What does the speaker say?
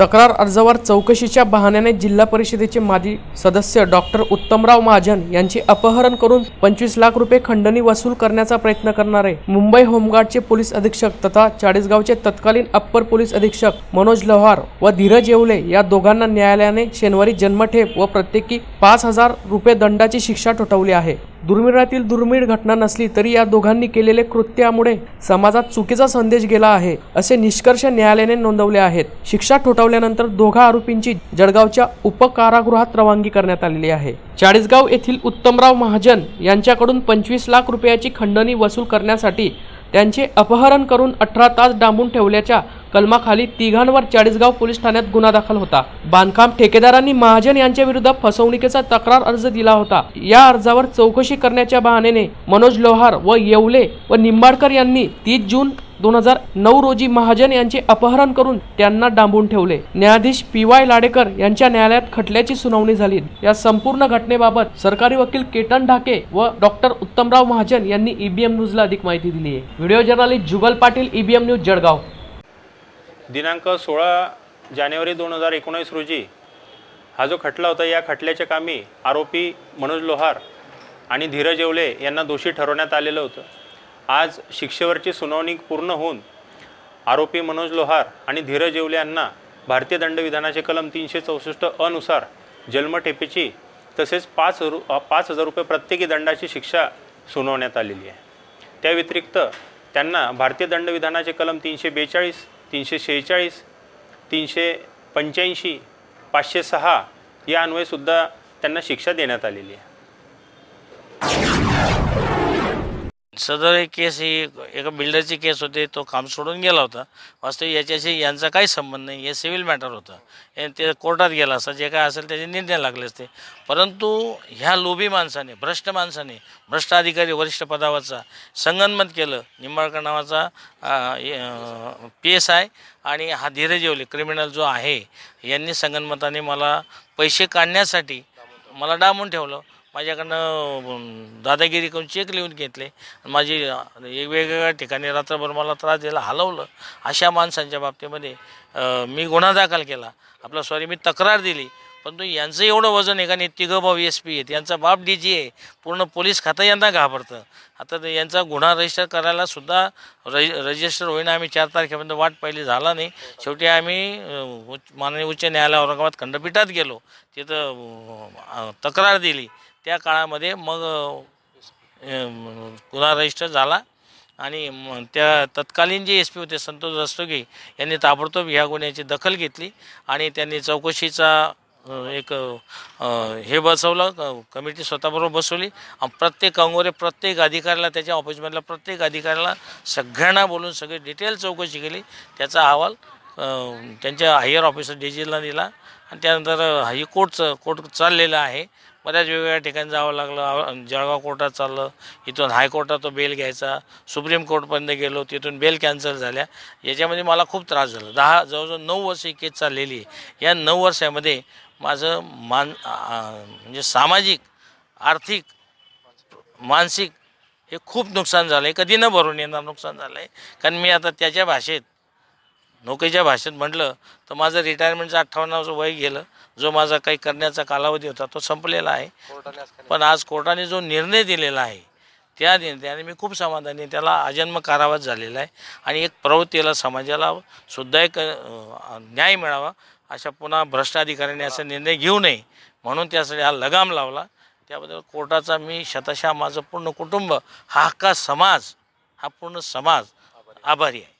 तक्रार अर्जावर चौकशीच्या बहाण्याने जिल्हा परिषदेचे माजी सदस्य डॉक्टर उत्तमराव महाजन यांचे अपहरण करून पंचवीस लाख रुपये खंडणी वसूल करण्याचा प्रयत्न करणारे मुंबई होमगार्डचे पोलीस अधीक्षक तथा चाळीसगावचे तत्कालीन अप्पर पोलीस अधीक्षक मनोज लोहार व धीरज येवले या दोघांना न्यायालयाने शनिवारी जन्मठेप व प्रत्येकी पाच हजार रुपये दंडाची शिक्षा ठोठवली आहे. दुर्मिळातील दुर्मिळ घटना नसली तरी या दोघांनी केलेले कृत्यामुळे समाजात चुकीचा संदेश गेला आहे असे निष्कर्ष न्यायालयाने नोंदवले आहेत. शिक्षा ठोठावल्यानंतर दोघा आरोपींची जळगावच्या उपकारागृहात रवानगी करण्यात आलेली आहे. चाळीसगाव येथील उत्तमराव महाजन यांच्याकडून पंचवीस लाख रुपयाची खंडणी वसूल करण्यासाठी त्यांचे अपहरण करून अठरा तास डांबून ठेवल्याच्या कलमाखाली तिघांवर चाळीसगाव पोलीस ठाण्यात गुन्हा दाखल होता. बांधकाम ठेकेदारांनी महाजन यांच्या विरुद्ध फसवणुकीचा तक्रार अर्ज दिला होता. या अर्जावर चौकशी करण्याच्या बहाण्याने मनोज लोहार व येवले व निंबाडकर यांनी तीस जून दोन हजार नऊ रोजी महाजन यांचे अपहरण करून त्यांना डांबून ठेवले. न्यायाधीश पी वाय लाडेकर यांच्या न्यायालयात खटल्याची सुनावणी झाली. या संपूर्ण घटनेबाबत सरकारी वकील केतन ढाके व डॉक्टर उत्तमराव महाजन यांनी ईबीएम न्यूजला अधिक माहिती दिली आहे. Video journalist Jugal Patil EBM news Jalgaon. दिनांक सोळा जानेवारी दोन हजार एकोणीस रोजी हा जो खटला होता या खटल्याच्या कामी आरोपी मनोज लोहार आणि धीरज येवले यांना दोषी ठरवण्यात आलेलं होतं. आज शिक्षेवरची सुनावणी पूर्ण होऊन आरोपी मनोज लोहार आणि धीरज येवले यांना भारतीय दंडविधानाचे कलम तीनशे चौसष्ट अनुसार जन्मठेपेची तसेच पाच रु पाच हजार रुपये प्रत्येकी दंडाची शिक्षा सुनावण्यात आलेली आहे. त्या व्यतिरिक्त त्यांना भारतीय दंडविधानाचे कलम तीनशे बेचाळीस तीनशे शेहेचाळीस तीनशे पंच्याऐंशी पाचशे सहा या अन्वयेसुद्धा त्यांना शिक्षा देण्यात आलेली आहे. सदर एक केस ही एका बिल्डरची केस होती तो काम सोडून गेला होता. वास्तविक याच्याशी यांचा काही संबंध नाही हे सिव्हिल मॅटर होतं. ते कोर्टात गेला असता जे काय असेल त्याचे निर्णय लागले असते. परंतु ह्या लोभी माणसाने भ्रष्ट माणसाने भ्रष्ट अधिकारी वरिष्ठ पदावरचा संगनमत केलं. निंबाळकर नावाचा पी एस आय आणि हा धीरज येवले क्रिमिनल जो आहे यांनी संगनमताने मला पैसे काढण्यासाठी मला डांबून ठेवलं. माझ्याकडनं दादागिरी करून चेक लिहून घेतले. माझी वेगवेगळ्या ठिकाणी रात्रभर मला त्रास द्यायला हलवलं. अशा माणसांच्या बाबतीमध्ये मी गुन्हा दाखल केला. आपला सॉरी मी तक्रार दिली. परंतु यांचं एवढं वजन आहे का नाही तिघं भाऊ एस पी आहेत. यांचा बाप डी जी आहे. पूर्ण पोलीस खातं यांना घाबरतं. आता ते यांचा गुन्हा रजिस्टर करायला सुद्धा रजि रजिस्टर होईना. आम्ही चार तारखेपर्यंत वाट पाहिली झाला नाही. शेवटी आम्ही उच्च माननीय उच्च न्यायालय औरंगाबाद खंडपीठात गेलो. तिथं तक्रार दिली. त्या काळामध्ये मग गुन्हा रजिस्टर झाला आणि त्या तत्कालीन जे एस पी होते संतोष रस्तोगी यांनी ताबडतोब ह्या गुन्ह्याची दखल घेतली आणि त्यांनी चौकशीचा एक हे बसवलं क- कमिटी स्वतःबरोबर बसवली प्रत्येक अंगोरे प्रत्येक अधिकाऱ्याला त्याच्या ऑफिसमधल्या प्रत्येक अधिकाऱ्याला सगळ्यांना बोलून सगळी डिटेल चौकशी केली. त्याचा अहवाल त्यांच्या हायर ऑफिसर डी जीला दिला. आणि त्यानंतर हायकोर्टचं कोर्ट चाललेलं आहे. बऱ्याच वेगवेगळ्या ठिकाणी जावं लागलं. जळगाव कोर्टात चाललं. इथून हायकोर्टात तो बेल घ्यायचा. सुप्रीम कोर्टपर्यंत गेलो. तिथून बेल कॅन्सल झाल्या. याच्यामध्ये मला खूप त्रास झाला. दहा जवळजवळ नऊ वर्ष ही केस चाललेली आहे. या नऊ वर्षामध्ये माझं मान म्हणजे सामाजिक आर्थिक मानसिक हे खूप नुकसान झालं आहे कधी न भरून येणार नुकसान झालं आहे कारण मी आता त्याच्या भाषेत नोकरीच्या भाषेत म्हटलं तर माझं रिटायरमेंटचं अठ्ठावन्नाचं वय गेलं. जो माझा काही करण्याचा कालावधी होता तो संपलेला आहे. पण आज कोर्टाने जो निर्णय दिलेला आहे त्या निर्णयाने मी खूप समाधानी. त्याला अजन्म कारावास झालेला आहे. आणि एक प्रवृत्तीला समाजाला सुद्धा एक न्याय मिळावा अशा पुन्हा भ्रष्ट अधिकाऱ्यांनी असा निर्णय घेऊ नये म्हणून त्यासाठी हा लगाम लावला. त्याबद्दल कोर्टाचा मी शतशः माझं पूर्ण कुटुंब हा हक्का समाज हा पूर्ण समाज आभारी आहे.